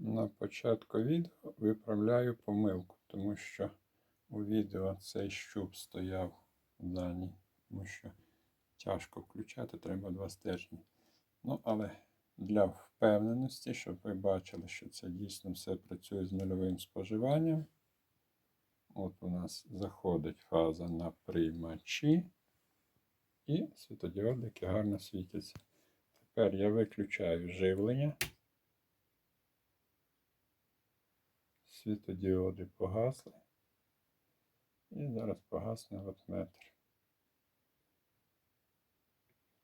На початку відео виправляю помилку, тому що у відео цей щуп стояв в даній, тому що тяжко включати, треба два стержні. Ну, але для впевненості, щоб ви бачили, що це дійсно все працює з нульовим споживанням. От у нас заходить фаза на приймачі і світодіодики гарно світяться. Тепер я виключаю живлення. Світодіоди погасли. І зараз погасне ватметр.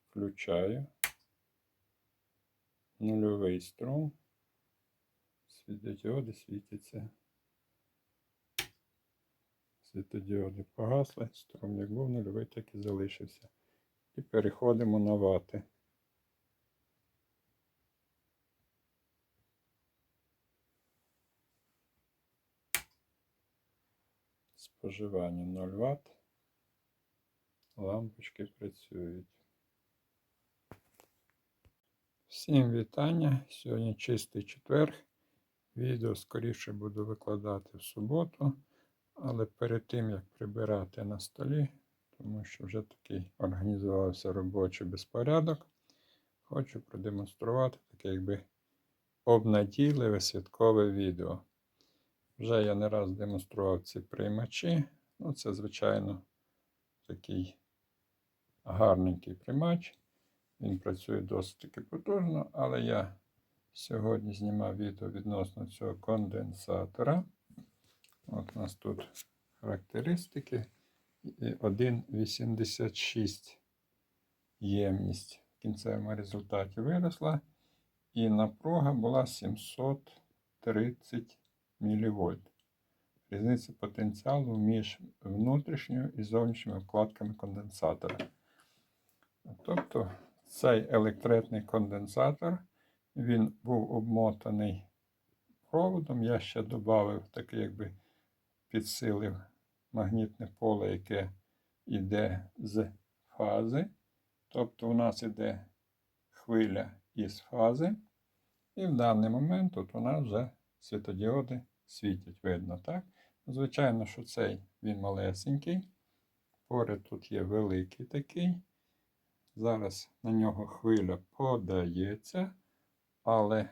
Включаю. Нульовий струм. Світодіоди світяться. Світодіоди погасли. Струм як був нульовий, так і залишився. І переходимо на вати. Споживання 0 Вт. Лампочки працюють. Всім вітання. Сьогодні чистий четверг. Відео скоріше буду викладати в суботу, але перед тим як прибирати на столі, тому що вже такий організувався робочий безпорядок, хочу продемонструвати таке, якби обнадійливе святкове відео. Вже я не раз демонстрував ці приймачі. Ну, це, звичайно, такий гарненький приймач. Він працює досить таки потужно, але я сьогодні знімав відео відносно цього конденсатора. От у нас тут характеристики. І 1,86 ємність в кінцевому результаті виросла. І напруга була 730 мВ. Різниця потенціалу між внутрішньою і зовнішніми вкладками конденсатора. Тобто цей електретний конденсатор він був обмотаний проводом. Я ще додав такий, якби підсилив магнітне поле, яке йде з фази. Тобто у нас йде хвиля із фази. І в даний момент тут у нас вже світодіоди світять, видно, так? Звичайно, що цей він малесенький. Поряд тут є великий такий. Зараз на нього хвиля подається, але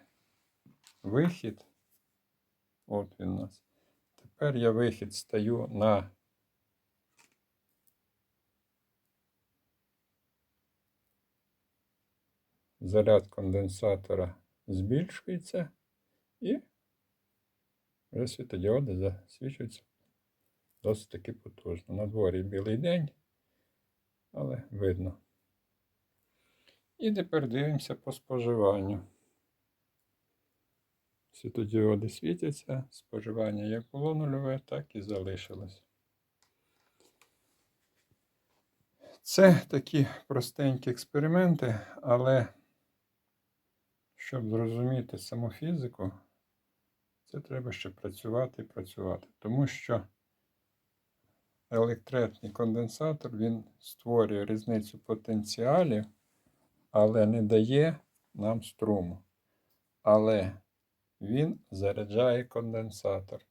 вихід, от він у нас. Тепер я вихід стаю на заряд конденсатора збільшується і вже світодіоди засвічуються досить таки потужно. На дворі білий день, але видно. І тепер дивимося по споживанню. Світодіоди світяться, споживання як було нульове, так і залишилось. Це такі простенькі експерименти, але щоб зрозуміти саму фізику, це треба ще працювати і працювати. Тому що електретний конденсатор він створює різницю потенціалів, але не дає нам струму. Але він заряджає конденсатор.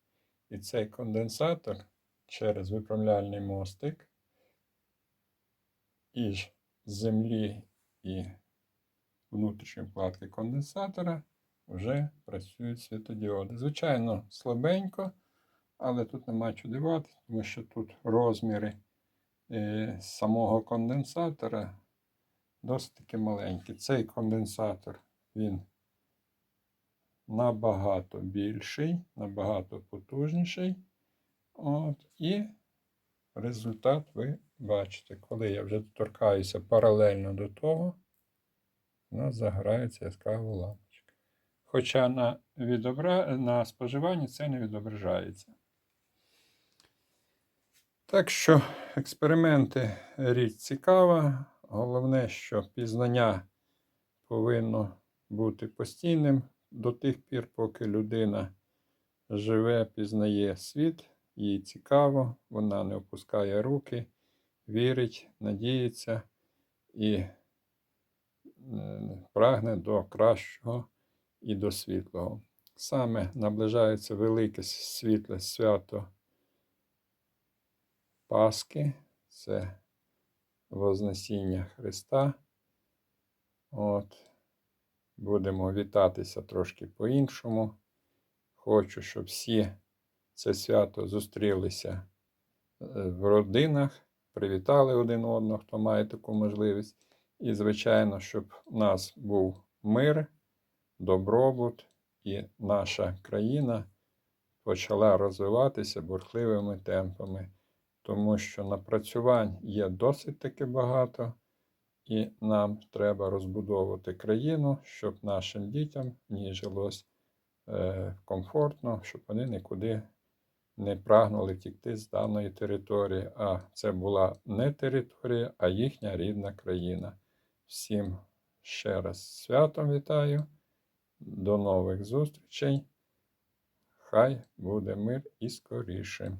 І цей конденсатор через виправляльний мостик із землі і внутрішньої вкладки конденсатора вже працюють світодіоди. Звичайно, слабенько, але тут нема чого диватися, тому що тут розміри е, самого конденсатора досить таки маленькі. Цей конденсатор він набагато більший, набагато потужніший. От, І результат ви бачите, коли я вже торкаюся паралельно до того, у нас загорається яскрава лампочка. Хоча на, відобра... на споживанні це не відображається. Так що експерименти річ цікава. Головне, що пізнання повинно бути постійним до тих пір, поки людина живе, пізнає світ, їй цікаво, вона не опускає руки, вірить, надіється і е, прагне до кращого і до світлого. саме наближається велике світле свято Пасхи. Це Вознесіння Христа. От. Будемо вітатися трошки по-іншому. Хочу, щоб всі це свято зустрілися е, в родинах, привітали один одного, хто має таку можливість. І, звичайно, щоб у нас був мир, добробут, і наша країна почала розвиватися бурхливими темпами, тому що напрацювань є досить таки багато, і нам треба розбудовувати країну, щоб нашим дітям в ній жилось е, комфортно, щоб вони нікуди не прагнули втікти з даної території. А це була не територія, а їхня рідна країна. Всім ще раз святом вітаю. До нових зустрічей. Хай буде мир і скоріше.